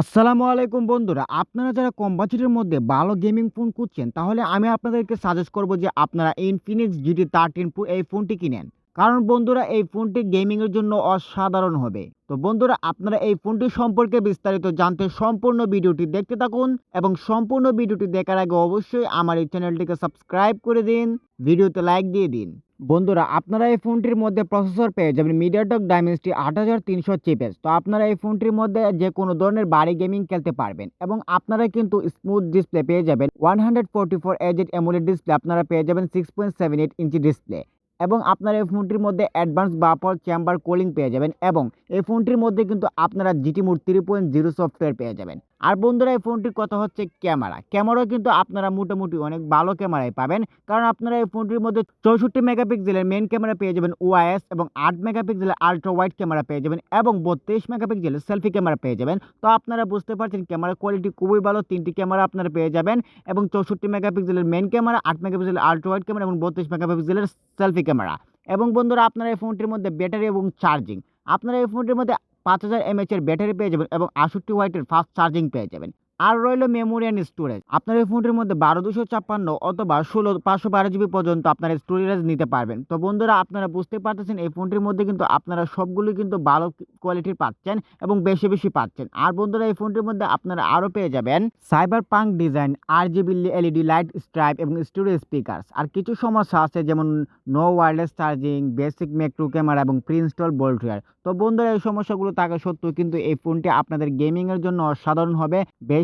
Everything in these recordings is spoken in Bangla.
আসসালামু আলাইকুম বন্ধুরা, আপনারা যারা কম বাজেটের মধ্যে ভালো গেমিং ফোন খুঁজছেন, তাহলে আমি আপনাদেরকে সাজেস্ট করব যে আপনারা ইনফিনিক্স জিটি থার্টিন প্রো এই ফোনটি কিনেন। কারণ বন্ধুরা, এই ফোনটি গেমিংয়ের জন্য অসাধারণ হবে। তো বন্ধুরা, আপনারা এই ফোনটি সম্পর্কে বিস্তারিত জানতে সম্পূর্ণ ভিডিওটি দেখতে থাকুন এবং সম্পূর্ণ ভিডিওটি দেখার আগে অবশ্যই আমার এই চ্যানেলটিকে সাবস্ক্রাইব করে দিন, ভিডিওতে লাইক দিয়ে দিন। বন্ধুরা, আপনারা এই ফোনটির মধ্যে প্রসেসর পেয়ে যাবেন মিডিয়াটক ডাইমেনসিটি আট হাজার তিনশো চিপেস তো আপনারা এই ফোনটির মধ্যে যে কোনো ধরনের বাড়ি গেমিং খেলতে পারবেন এবং আপনারা কিন্তু স্মুথ ডিসপ্লে পেয়ে যাবেন। One hundred forty four H Z AMOLED display আপনারা পেয়ে যাবেন six point seven eight inch display এবং আপনারা এই ফোনটির মধ্যে অ্যাডভান্স বাফার চেম্বার কুলিং পেয়ে যাবেন এবং এই ফোনটির মধ্যে কিন্তু আপনারা GT mode three point zero software পেয়ে যাবেন। আর বন্ধুরা, এই ফোনটির কথা হচ্ছে ক্যামেরা। ক্যামেরাও কিন্তু আপনারা মোটামুটি অনেক ভালো ক্যামেরাই পাবেন। কারণ আপনারা এই ফোনটির মধ্যে চৌষট্টি মেগাপিক্সেলের মেন ক্যামেরা পেয়ে যাবেন ওআইএস এবং আট মেগাপিক্সেলের আলট্রা ওয়াইড ক্যামেরা পেয়ে যাবেন এবং বত্রিশ মেগাপিক্সেলের সেলফি ক্যামেরা পেয়ে যাবেন। তো আপনারা বুঝতে পারছেন ক্যামেরা কোয়ালিটি খুবই ভালো, তিনটি ক্যামেরা আপনারা পেয়ে যাবেন এবং চৌষট্টি মেগাপিক্সেলের মেন ক্যামেরা, আট মেগাপিক্সেলের আলট্রা ওয়াইড ক্যামেরা এবং বত্রিশ মেগাপিক্সেলের সেলফি ক্যামেরা। এবং বন্ধুরা, আপনারা এই ফোনটির মধ্যে ব্যাটারি এবং চার্জিং আপনারা এই ফোনটির মধ্যে পাঁচ হাজার এমএচের ব্যাটারি পেয়ে যাবেন এবং আষট্টি ওয়াটের ফাস্ট চার্জিং পেয়ে যাবেন। আর রইল মেমোরি অ্যান্ড স্টোরেজ আপনার এই ফোনটির মধ্যে বারো দুশো ছাপ্পান্ন অথবা ষোলো, পাঁচশো বারো জিবি পর্যন্ত আপনার স্টোরেজ নিতে পারবেন। তো বন্ধুরা, আপনারা বুঝতে পারতেছেন, এই ফোনটির মধ্যে কিন্তু আপনারা সবগুলো কিন্তু ভালো কোয়ালিটির পাচ্ছেন এবং বেশি বেশি পাচ্ছেন। আর বন্ধুরা, এই ফোনটির মধ্যে আপনারা আরও পেয়ে যাবেন cyberpunk design R G B LED light stripe এবং স্টোরেজ স্পিকার্স আর কিছু সমস্যা আছে, যেমন no wireless charging basic macro camera এবং প্রি ইনস্টল বোল্টওয়্যার তো বন্ধুরা, এই সমস্যাগুলো থাকা সত্ত্বেও কিন্তু এই ফোনটি আপনাদের গেমিংয়ের জন্য অসাধারণ হবে।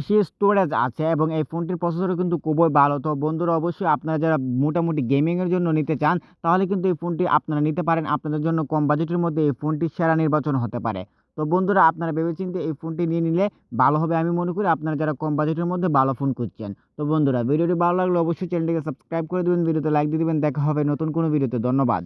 বেশি স্টোরেজ আছে এবং এই ফোনটির প্রসেসরও কিন্তু খুবই ভালো। তো বন্ধুরা, অবশ্যই আপনারা যারা মোটামুটি গেমিংয়ের জন্য নিতে চান, তাহলে কিন্তু এই ফোনটি আপনারা নিতে পারেন। আপনাদের জন্য কম বাজেটের মধ্যে এই ফোনটি সেরা নির্বাচন হতে পারে। তো বন্ধুরা, আপনারা ভেবেচিন্তে এই ফোনটি নিয়ে নিলে ভালো হবে আমি মনে করি। আপনারা যারা কম বাজেটের মধ্যে ভালো ফোন খুঁজছেন। তো বন্ধুরা, ভিডিওটি ভালো লাগলে অবশ্যই চ্যানেলটিকে সাবস্ক্রাইব করে দেবেন, ভিডিওতে লাইক দিয়ে দেবেন। দেখা হবে নতুন কোনো ভিডিওতে। ধন্যবাদ।